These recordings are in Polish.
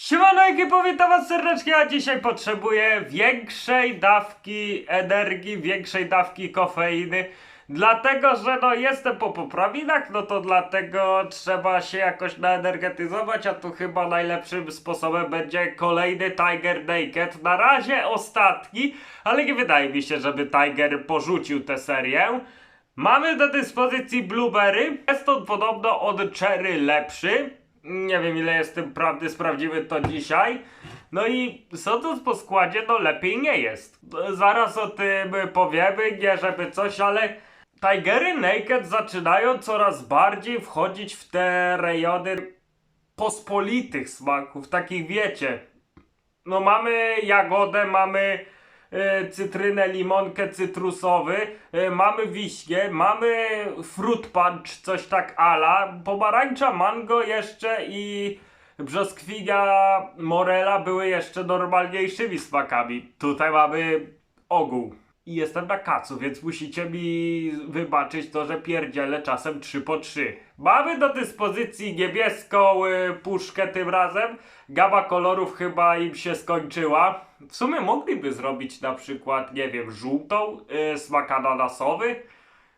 Siemano ekipo, witam was serdecznie, a dzisiaj potrzebuję większej dawki energii, większej dawki kofeiny. Dlatego, że no jestem po poprawinach, no to dlatego trzeba się jakoś naenergetyzować, a tu chyba najlepszym sposobem będzie kolejny Tiger Naked. Na razie ostatni, ale nie wydaje mi się, żeby Tiger porzucił tę serię. Mamy do dyspozycji Blueberry. Jest on podobno od Cherry lepszy. Nie wiem ile jest tym prawdy, sprawdzimy to dzisiaj. No i sądząc po składzie, no lepiej nie jest. Zaraz o tym powiemy, nie żeby coś, ale Tigery Naked zaczynają coraz bardziej wchodzić w te rejony pospolitych smaków, takich wiecie. No mamy jagodę, mamy cytrynę, limonkę, cytrusowy, e, mamy wiśnie, mamy fruit punch, coś tak ala, pomarańcza, mango jeszcze i brzoskwinia, morela były jeszcze normalniejszymi smakami. Tutaj mamy ogół. I jestem na kacu, więc musicie mi wybaczyć to, że pierdzielę czasem 3 po 3. Mamy do dyspozycji niebieską y, puszkę tym razem. Gama kolorów chyba im się skończyła. W sumie mogliby zrobić na przykład, nie wiem, żółtą, y, smak ananasowy.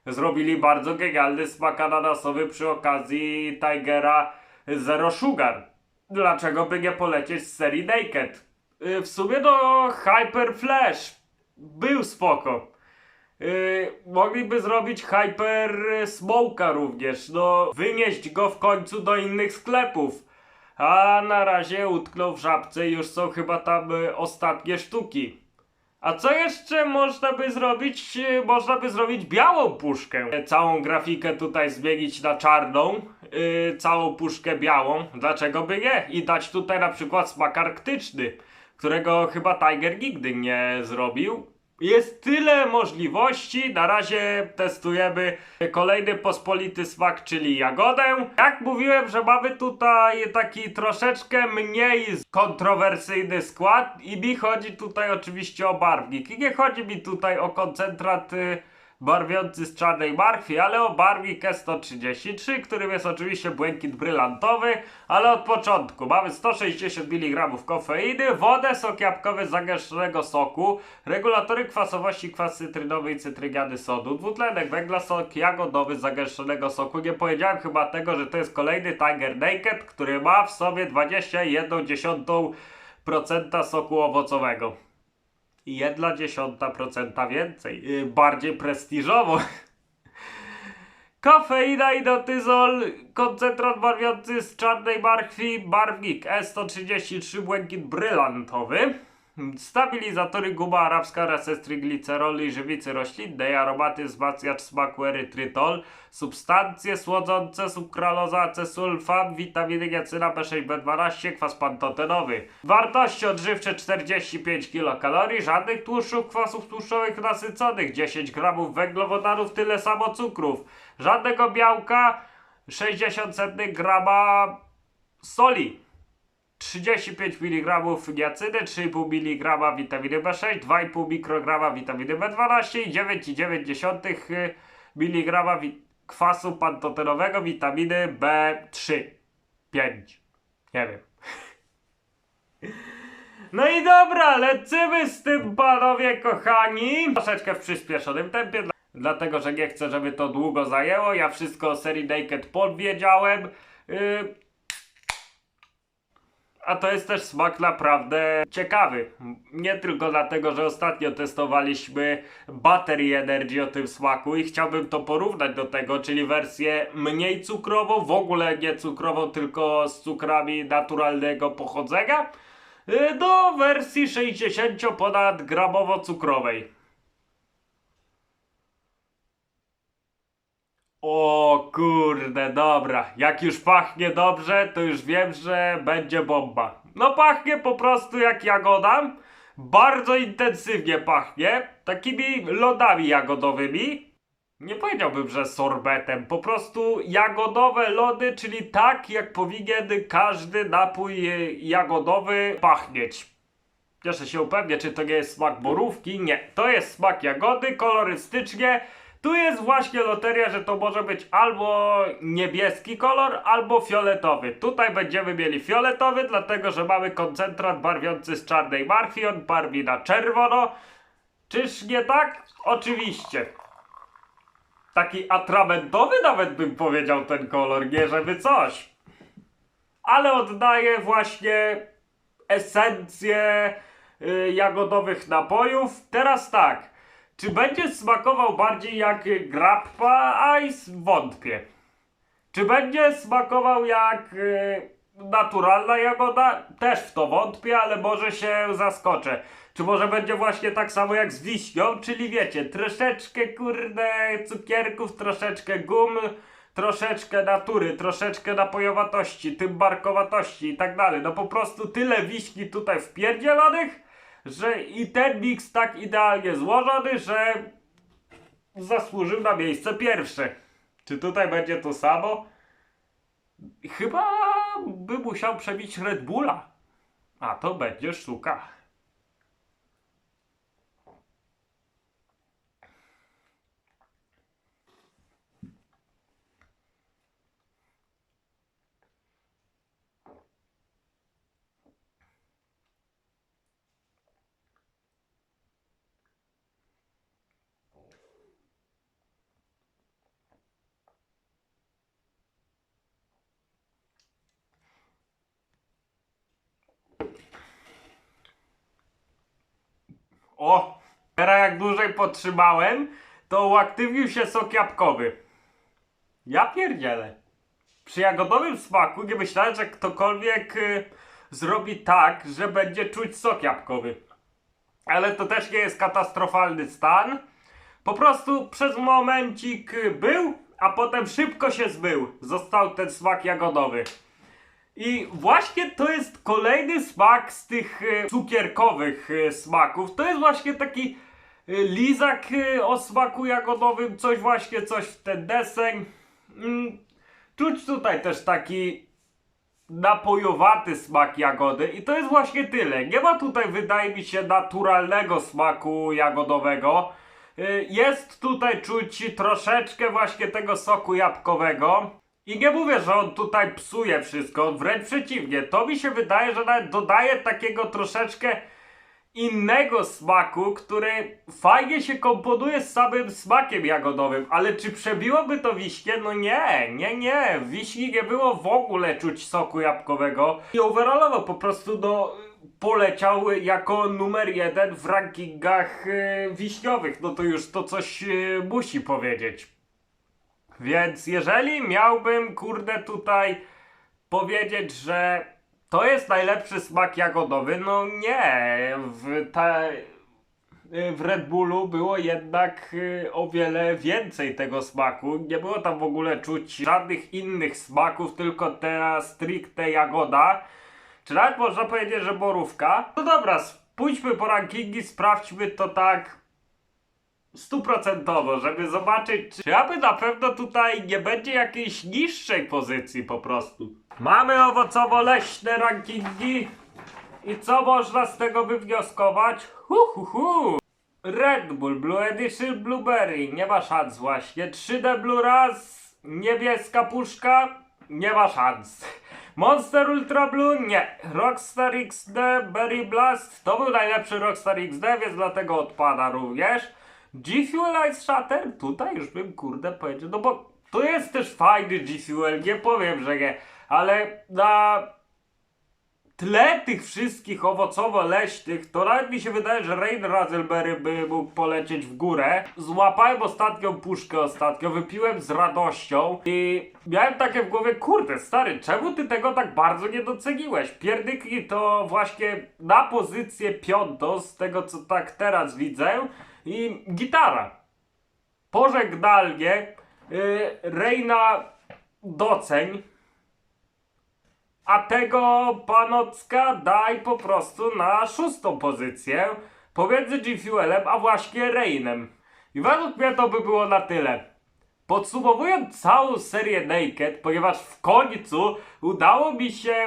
Zrobili bardzo genialny smak ananasowy przy okazji Tigera Zero Sugar. Dlaczego by nie polecieć z serii Naked? Y, w sumie do Hyper Flash był spoko. Yy, mogliby zrobić Hyper Smoka również, no wynieść go w końcu do innych sklepów. A na razie utknął w żabce i już są chyba tam y, ostatnie sztuki. A co jeszcze można by zrobić? Yy, Można by zrobić białą puszkę. Yy, Całą grafikę tutaj zmienić na czarną. Yy, całą puszkę białą. Dlaczego by nie? I dać tutaj na przykład smak arktyczny, którego chyba Tiger nigdy nie zrobił. Jest tyle możliwości. Na razie testujemy kolejny pospolity smak, czyli jagodę. Jak mówiłem, że mamy tutaj taki troszeczkę mniej kontrowersyjny skład i mi chodzi tutaj oczywiście o barwnik. I nie chodzi mi tutaj o koncentrat y, barwiący z czarnej marchwi, ale o barwnik S133, którym jest oczywiście błękit brylantowy, ale od początku mamy 160 mg kofeiny, wodę, sok jabłkowy z zagęszczonego soku, regulatory kwasowości, kwas cytrynowy i cytryniany sodu, dwutlenek węgla, sok jagodowy z zagęszczonego soku. Nie powiedziałem chyba tego, że to jest kolejny Tiger Naked, który ma w sobie 21,1% soku owocowego i jedna dziesiąta procenta więcej. Yy, bardziej prestiżowo. Kofeina i dotyzol, koncentrat barwiący z czarnej marchwi, barwnik S133 błękit brylantowy. Stabilizatory guma arabska, resestry gliceroli i żywicy roślinnej, aromaty wzmacniacz smaku erytrytol, substancje słodzące, sukraloza, acesulfam, witaminy niacyna B6, B12, kwas pantotenowy. Wartości odżywcze 45 kilokalorii, żadnych tłuszczów, kwasów tłuszczowych nasyconych, 10 gramów węglowodanów, tyle samo cukrów, żadnego białka, 60 grama soli. 35 mg niacyny, 3,5 mg witaminy B6, 2,5 mikrograma witaminy B12 i 9,9 mg wi- kwasu pantotenowego witaminy B3. 5. Nie wiem. No i dobra, lecimy z tym panowie kochani. Troszeczkę w przyspieszonym tempie, dla- dlatego że nie chcę, żeby to długo zajęło. Ja wszystko o serii Naked podwiedziałem. Yy, a to jest też smak naprawdę ciekawy. Nie tylko dlatego, że ostatnio testowaliśmy Battery Energy o tym smaku i chciałbym to porównać do tego, czyli wersję mniej cukrową, w ogóle nie cukrową, tylko z cukrami naturalnego pochodzenia, y, do wersji 60 ponad gramowo cukrowej. O kurde, dobra. Jak już pachnie dobrze, to już wiem, że będzie bomba. No pachnie po prostu jak jagoda. Bardzo intensywnie pachnie. Takimi lodami jagodowymi. Nie powiedziałbym, że sorbetem. Po prostu jagodowe lody, czyli tak jak powinien każdy napój e, jagodowy pachnieć. Jeszcze się upewnię, czy to nie jest smak borówki. Nie, to jest smak jagody, kolorystycznie Tu jest właśnie loteria, że to może być albo niebieski kolor, albo fioletowy. Tutaj będziemy mieli fioletowy, dlatego że mamy koncentrat barwiący z czarnej marchwi, on barwi na czerwono. Czyż nie tak? Oczywiście. Taki atramentowy nawet bym powiedział ten kolor, nie żeby coś. Ale oddaje właśnie esencję y, jagodowych napojów. Teraz tak. Czy będzie smakował bardziej jak grappa ice? Wątpię. Czy będzie smakował jak y, naturalna jagoda? Też w to wątpię, ale może się zaskoczę. Czy może będzie właśnie tak samo jak z wiśnią? Czyli wiecie, troszeczkę kurde cukierków, troszeczkę gum, troszeczkę natury, troszeczkę napojowatości, tym barkowatości i tak dalej. No po prostu tyle wiśni tutaj wpierdzielonych, że i ten miks tak idealnie złożony, że zasłużył na miejsce pierwsze. Czy tutaj będzie to samo? Chyba by musiał przebić Red Bulla. A to będzie sztuka. O! Teraz jak dłużej potrzymałem, to uaktywnił się sok jabłkowy. Ja pierdzielę. Przy jagodowym smaku nie myślałem, że ktokolwiek y, zrobi tak, że będzie czuć sok jabłkowy. Ale to też nie jest katastrofalny stan. Po prostu przez momencik był, a potem szybko się zbył. Został ten smak jagodowy. I właśnie to jest kolejny smak z tych e, cukierkowych e, smaków. To jest właśnie taki e, lizak o smaku jagodowym, coś właśnie, coś w ten deseń. Mm, czuć tutaj też taki napojowaty smak jagody i to jest właśnie tyle. Nie ma tutaj, wydaje mi się, naturalnego smaku jagodowego. Jest tutaj czuć troszeczkę właśnie tego soku jabłkowego. I nie mówię, że on tutaj psuje wszystko, wręcz przeciwnie. To mi się wydaje, że nawet dodaje takiego troszeczkę innego smaku, który fajnie się komponuje z samym smakiem jagodowym. Ale czy przebiłoby to wiśnie? No nie, nie, nie. W wiśni nie było w ogóle czuć soku jabłkowego. I overallowo po prostu no poleciał jako numer jeden w rankingach e, wiśniowych. No to już to coś e, musi powiedzieć. Więc jeżeli miałbym, kurde, tutaj powiedzieć, że to jest najlepszy smak jagodowy, no nie. W, ta, w Red Bullu było jednak y, o wiele więcej tego smaku. Nie było tam w ogóle czuć żadnych innych smaków, tylko ta stricte jagoda. Czy nawet można powiedzieć, że borówka. No dobra, pójdźmy po rankingi, sprawdźmy to tak stuprocentowo, żeby zobaczyć, czy aby na pewno tutaj nie będzie jakiejś niższej pozycji po prostu. Mamy owocowo-leśne rankingi i co można z tego wywnioskować? Hu, hu, hu. Red Bull Blue Edition Blueberry, nie ma szans właśnie. 3D Blue Raz, niebieska puszka, nie ma szans. Monster Ultra Blue, nie. Rockstar XD Berry Blast, to był najlepszy Rockstar XD, więc dlatego odpada również. G Fuel Ice Shatter, tutaj już bym kurde powiedział, no bo to jest też fajny G Fuel, nie powiem, że nie, ale na tle tych wszystkich owocowo-leśnych, to nawet mi się wydaje, że Rain Razzleberry by mógł polecieć w górę. Złapałem ostatnią puszkę ostatnio, wypiłem z radością i miałem takie w głowie, kurde stary, czemu ty tego tak bardzo nie doceniłeś? Pierdyki to właśnie na pozycję piątą, z tego co tak teraz widzę, i gitara. Pożegnalnie yy, Reina doceń, a tego panocka daj po prostu na szóstą pozycję pomiędzy G Fuelem a właśnie Rainem. I według mnie to by było na tyle. Podsumowując całą serię Naked, ponieważ w końcu udało mi się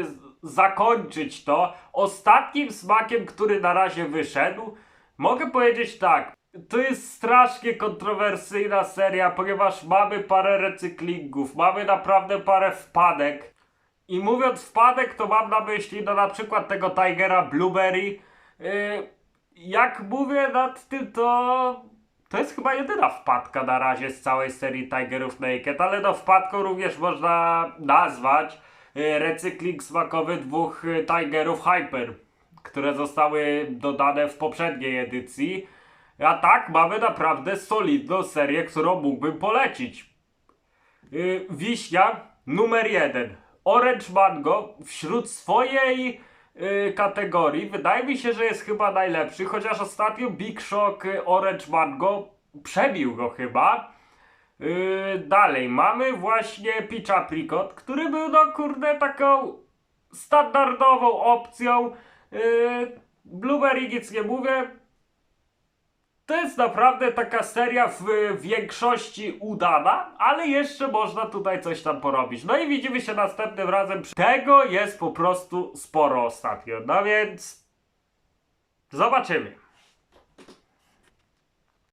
y, z- zakończyć to ostatnim smakiem, który na razie wyszedł, mogę powiedzieć tak. to jest strasznie kontrowersyjna seria, ponieważ mamy parę recyklingów, mamy naprawdę parę wpadek. I mówiąc wpadek, to mam na myśli no na przykład tego Tigera Blueberry. Yy, jak mówię nad tym, to to jest chyba jedyna wpadka na razie z całej serii Tigerów Naked, ale no wpadką również można nazwać yy, recykling smakowy dwóch yy, Tigerów Hyper, które zostały dodane w poprzedniej edycji. A tak, mamy naprawdę solidną serię, którą mógłbym polecić. Yy, wiśnia numer jeden. Orange Mango wśród swojej yy, kategorii wydaje mi się, że jest chyba najlepszy, chociaż ostatnio Big Shock Orange Mango przebił go chyba. Yy, dalej mamy właśnie Peach Apricot, który był no kurde taką standardową opcją. Yy, Blueberry nic nie mówię, to jest naprawdę taka seria w większości udana, ale jeszcze można tutaj coś tam porobić. No i widzimy się następnym razem. Tego jest po prostu sporo ostatnio. No więc zobaczymy.